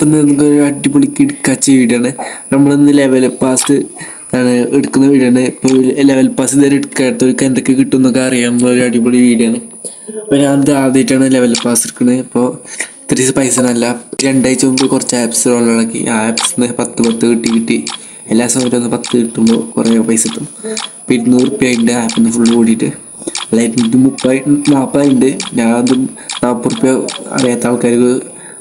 അപ്പം നിങ്ങൾക്ക് ഒരു അടിപൊളി കിടക്കാച്ച വീഡിയോ ആണ് നമ്മളിന്ന് ലെവൽ പാസ് ആണ് എടുക്കുന്ന വീഡിയോ ആണ് ഇപ്പോൾ ലെവൽ പാസ് ഇതുവരെ എടുക്കാത്തവർക്ക് എന്തൊക്കെ കിട്ടും എന്നൊക്കെ അറിയാവുന്ന ഒരു അടിപൊളി വീഡിയോ ആണ് അപ്പോൾ ഞാൻ ആദ്യമായിട്ടാണ് ലെവൽ പാസ് എടുക്കുന്നത് ഇപ്പോൾ ഇത്രയും പൈസ നല്ല രണ്ടാഴ്ച മുമ്പ് കുറച്ച് ആപ്സ് ഡൗൺലോഡാക്കി ആ ആപ്സിൽ പത്ത് പത്ത് കിട്ടി കിട്ടി. എല്ലാ സമയത്തും പത്ത് കിട്ടുമ്പോൾ കുറേ പൈസ കിട്ടും. അപ്പോൾ ഇരുന്നൂറ് റുപ്യ അതിന്റെ ആപ്പിൽ നിന്ന് ഫുള്ള് കൂടിയിട്ട്. ലൈറ്റ് മുപ്പത് നാൽപ്പതുണ്ട് ഞാൻ അത് നാൽപ്പത് റുപ്യ അറിയാത്ത ആൾക്കാർക്ക്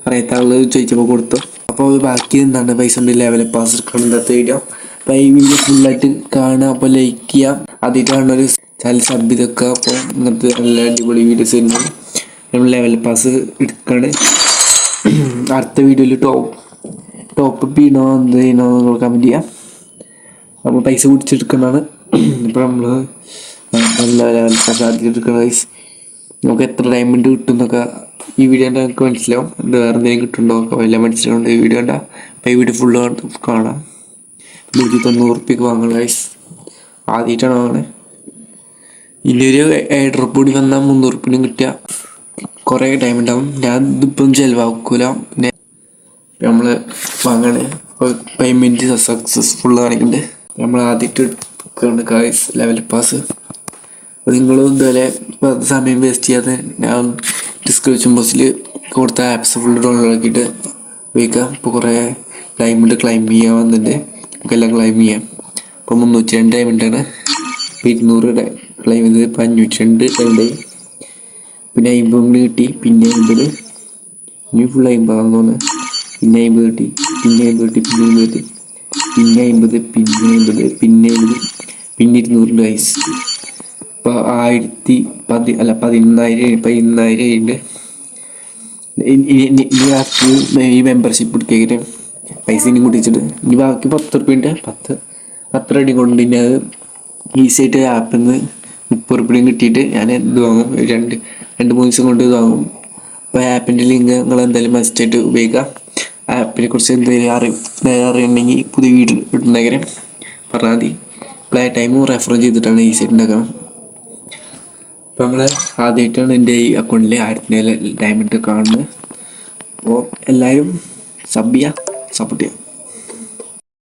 അറിയാത്ത ആൾ ചോദിച്ചപ്പോൾ കൊടുത്തു അപ്പോൾ ബാക്കി എന്താണ്? പൈസ ഉണ്ട് ലെവൽ പാസ് എടുക്കണം ഇന്നത്തെ വീഡിയോ അപ്പോൾ ഈ വീഡിയോ ഫുള്ളായിട്ട് കാണുക അപ്പോൾ ലൈക്ക് ചെയ്യാം ആദ്യമായിട്ട് കാണുന്ന ഒരു ചാനൽ സബ് ഇതൊക്കെ. അപ്പോൾ ഇങ്ങനത്തെ നല്ല അടിപൊളി വീഡിയോസ് വരുന്നത് നമ്മൾ ലെവൽ പാസ് എടുക്കണം. അടുത്ത വീഡിയോയിൽ ടോപ്പ് ടോപ്പ് അപ്പ് ചെയ്യണോ എന്ത് ചെയ്യണോ നിങ്ങൾ കമന്റ് ചെയ്യാം. അപ്പോൾ പൈസ പിടിച്ചെടുക്കുന്നതാണ്. ഇപ്പോൾ നമ്മൾ നല്ല ലെവൽ പാസ് ആദ്യം എടുക്കണം നമുക്ക് എത്ര ഡയമണ്ട് കിട്ടും എന്നൊക്കെ ഈ വീഡിയോ കണ്ടാൽ നിങ്ങൾക്ക് മനസ്സിലാവും. ഇത് വേറെ എന്തെങ്കിലും കിട്ടുന്നുണ്ടോ എല്ലാം മനസ്സിലാവുണ്ട് ഈ വീഡിയോ കണ്ടാൽ അപ്പോൾ ഈ വീഡിയോ ഫുള്ള് കാണാം. നൂറ്റി തൊണ്ണൂറ് റുപ്യക്ക് വാങ്ങണം ഗൈസ് ആദ്യമായിട്ടാണ് വാങ്ങണേ? ഇനി ഒരു ഡ്രോപ്പ് കൂടി വന്നാൽ മുന്നൂറ് റുപ്യനും കിട്ടിയ കുറേ ടൈം ഉണ്ടാവും ഞാൻ ഇതിപ്പം ചിലവാക്കൂല. പിന്നെ നമ്മൾ വാങ്ങണേ. പേയ്മെന്റ് സക്സസ്ഫുൾ കാണിക്കുന്നുണ്ട് നമ്മൾ ആദ്യമായിട്ട് എടുക്കുന്നുണ്ട് ഗൈസ് ലെവൽ പാസ് അപ്പോൾ നിങ്ങളും ഇതുപോലെ സമയം വേസ്റ്റ് ചെയ്യാതെ ഞാൻ ഡിസ്ക്രിപ്ഷൻ ബോക്സിൽ കൊടുത്ത ആപ്സ് ഫുൾ ഡൗൺലോഡ് ആക്കിയിട്ട് ഉപയോഗിക്കാം ഇപ്പോൾ കുറേ ഡയമണ്ട് ക്ലൈം ചെയ്യാൻ വന്നിട്ട് നമുക്കെല്ലാം ക്ലൈം ചെയ്യാം. ഇപ്പോൾ മുന്നൂറ്റി രണ്ട് ഡയമണ്ടാണ് ഇപ്പോൾ ഇരുന്നൂറ് ക്ലൈം ചെയ്തത്. ഇപ്പോൾ അഞ്ഞൂറ്റി രണ്ട് ഡയമണ്ടായി പിന്നെ അമ്പത് കിട്ടി. പിന്നെ അമ്പത് ഇനി ഫുൾ അമ്പതാണെന്ന് തോന്നുന്നു. പിന്നെ അമ്പത് കിട്ടി. പിന്നെ അമ്പത് കിട്ടി. പിന്നെ അമ്പത് കിട്ടി. പിന്നെ അമ്പത് പിന്നെ അമ്പത് പിന്നെ അമ്പത് പിന്നെ ഇരുന്നൂറിന്റെ ഇപ്പോൾ ആയിരത്തി പതി അല്ല പതിനൊന്നായിരം പതിനൊന്നായിരം ഇനി- ബാക്കി ഈ മെമ്പർഷിപ്പ് എടുക്കുകയും പൈസ ഇനി കൂട്ടിച്ചിട്ട് ഇനി ബാക്കി പത്ത് റുപ്യന്റെ പത്ത് പത്ത് റെഡി കൊണ്ട് ഇനി അത് ഈസി ആയിട്ട് ആപ്പിൽ നിന്ന് മുപ്പത് റുപ്യം കിട്ടിയിട്ട് ഞാൻ ഇത് വാങ്ങും? രണ്ട് രണ്ട് മൂന്ന് ദിവസം കൊണ്ട് ഇത് വാങ്ങും. അപ്പോൾ ആപ്പിന്റെ ലിങ്ക് നിങ്ങൾ എന്തായാലും മസ്റ്റായിട്ട് ഉപയോഗിക്കുക. ആപ്പിനെ കുറിച്ച് എന്തെങ്കിലും അറി അറിയണമെങ്കിൽ പുതിയ വീട്ടിൽ ഇട്ടുണ്ടെങ്കിൽ പറഞ്ഞാൽ മതി. പ്ലേ ടൈമും റെഫർ ചെയ്തിട്ടാണ് ഈസി ആയിട്ട് ഉണ്ടാക്കണം അപ്പോൾ നമ്മൾ ആദ്യമായിട്ടാണ് എന്റെ ഈ അക്കൗണ്ടിൽ ആയിരത്തി ഡയമണ്ട് കാണുന്നത്. അപ്പോൾ എല്ലാവരും സബ് ചെയ്യുക സപ്പോർട്ട് ചെയ്യുക